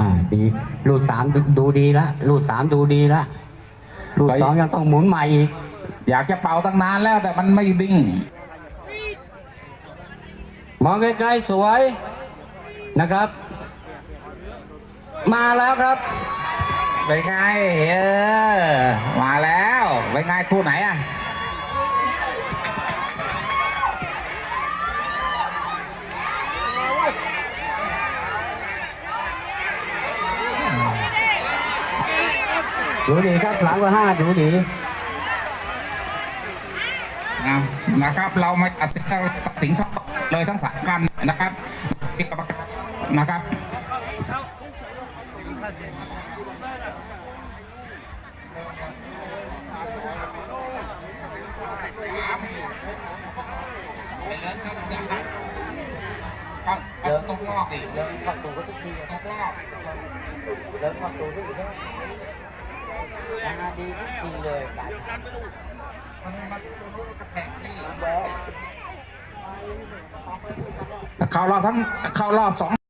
อ่าดีลูกสามดูดูดีละลูกสามดูดีละลูกสองยังต้องหมุนใหม่อีกอยากจะเป่าตั้งนานแล้วแต่มันไม่ดิ้งมองไกลๆสวยนะครับ มาแล้วครับเป็นไงเออมาแล้วเป็นไงคู่ไหนอะ ดูดีครับสามกับห้าดูดีนะนะครับ เราไม่ตัดสินเราตัดสินเท่าเลยทั้งสามคันนะครับนะครับครับต้องรอบดิเดินประตูก็ทุกทีต้องรอบเดิ นะตูด้วยนะดีจริงเลยมันมันแข่งนี่เข้ารอบทั้งเข้ารอบสอง